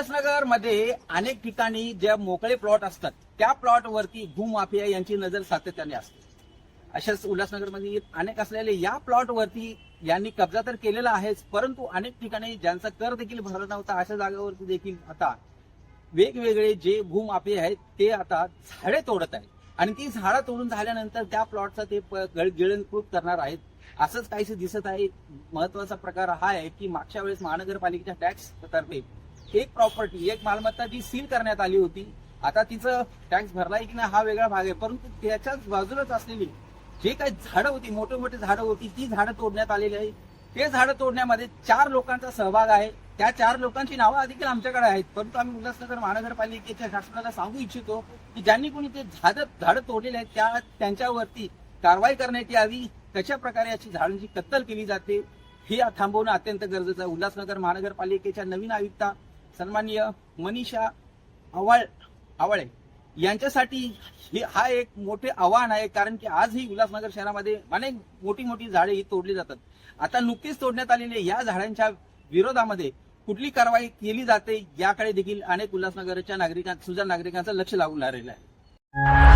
उल्हासनगरमध्ये अनेक ठिकाणी ज्या मोकळे प्लॉट असतात त्या प्लॉट वरती भूमाफिया यांची नजर सातत्याने असते. अशाच उल्हासनगरमध्ये अनेक असलेले या प्लॉट वरती यांनी कब्जा तर केलेला आहेच परंतु अनेक ठिकाणी ज्यांचा कर देखील भरला नव्हता अशा जागेवरती देखील आता वेगवेगळे जे भूमाफी आहेत ते आता झाडे तोडत आहेत. आणि ती झाडं तोडून झाल्यानंतर त्या प्लॉटचा ते गिळणकृत करणार आहेत. असंच काहीसे दिसत आहे. महत्त्वाचा प्रकार हा आहे की मागच्या वेळेस महानगरपालिकेच्या टॅक्स तर्फे एक प्रॉपर्टी एक मालमत्ता जी सील करण्यात आली होती आता तिचं टॅक्स भरलाय की नाही हा वेगळा भाग आहे. परंतु त्याच्याच बाजूलाच असलेली जे काही झाडं होती मोठे मोठे झाडं होती ती झाडं तोडण्यात आलेली आहे ते झाडं तोडण्यामध्ये चार लोकांचा सहभाग आहे. त्या चार लोकांची नावं देखील आमच्याकडे आहेत. परंतु आम्ही उल्हासनगर महानगरपालिकेच्या शासनाला सांगू इच्छितो की ज्यांनी कोणी ते झाडं झाडं तोडलेले आहेत त्या त्यांच्यावरती कारवाई करण्यात यावी. कशा प्रकारे याची झाडांची कत्तल केली जाते. हे थांबवणं अत्यंत गरजेचं आहे. उल्हासनगर महानगरपालिकेच्या नवीन आयुक्ता सन्माननीय मनीषा आवाळ आवाळे यांच्यासाठी हे हा एक मोठे आव्हान आहे कारण की आजही उल्हासनगर शहरामध्ये अनेक मोठी मोठी झाडे ही तोडली जातात. आता नुकतीच तोडण्यात आलेल्या या झाडांच्या विरोधामध्ये कुठली कारवाई केली जाते याकडे देखील अनेक उल्हासनगरच्या नागरिकां सुजा नागरिकांचं लक्ष लागून राहिलेलं आहे.